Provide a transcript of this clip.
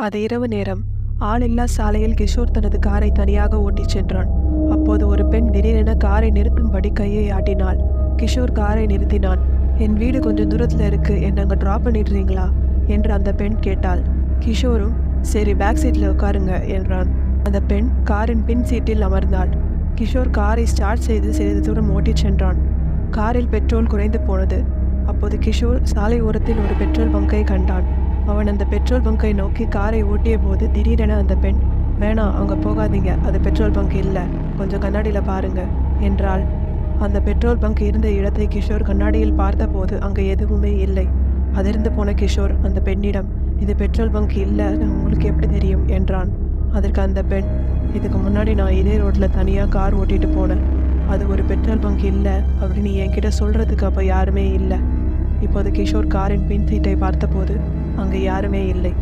அது இரவு நேரம். ஆளில்லா சாலையில் கிஷோர் தனது காரை தனியாக ஓட்டிச் சென்றான். அப்போது ஒரு பெண் திடீரென காரை நிறுத்தும்படி கையை ஆட்டினாள். கிஷோர் காரை நிறுத்தினான். என் வீடு கொஞ்சம் தூரத்தில் இருக்கு. என்னை அங்கே ட்ராப் பண்ணிடுறீங்களா? என்று அந்த பெண் கேட்டாள். கிஷோரும் சரி பேக் சீட்டில் உட்காருங்க என்றான். அந்த பெண் காரின் பின் சீட்டில் அமர்ந்தாள். கிஷோர் காரை ஸ்டார்ட் செய்து சிறிது தூரம் ஓட்டிச் சென்றான். காரில் பெட்ரோல் குறைந்து போனது. அப்போது கிஷோர் சாலை ஓரத்தில் ஒரு பெட்ரோல் பங்கை கண்டான். அவன் அந்த பெட்ரோல் பங்கை நோக்கி காரை ஓட்டிய போது திடீரென அந்த பெண் வேணாம் அங்கே போகாதீங்க. அது பெட்ரோல் பங்க் இல்லை. கொஞ்சம் கண்ணாடியில் பாருங்க. என்றாள். அந்த பெட்ரோல் பங்க் இருந்த இடத்தை கிஷோர் கண்ணாடியில் பார்த்தபோது அங்கே எதுவுமே இல்லை. அதிர்ந்து போன கிஷோர் அந்த பெண்ணிடம் இது பெட்ரோல் பங்க் இல்லை. உங்களுக்கு எப்படி தெரியும்? என்றான். அதற்கு அந்த பெண் இதுக்கு முன்னாடி நான் இதே ரோட்டில் தனியாக கார் ஓட்டிட்டு போனேன். அது ஒரு பெட்ரோல் பங்க் இல்லை. அப்படின்னு என்கிட்ட சொல்கிறதுக்கு அப்போ யாருமே இல்லை. இப்போது கிஷோர் காரின் பின் சீட்டை பார்த்தபோது அங்கே யாருமே இல்லை.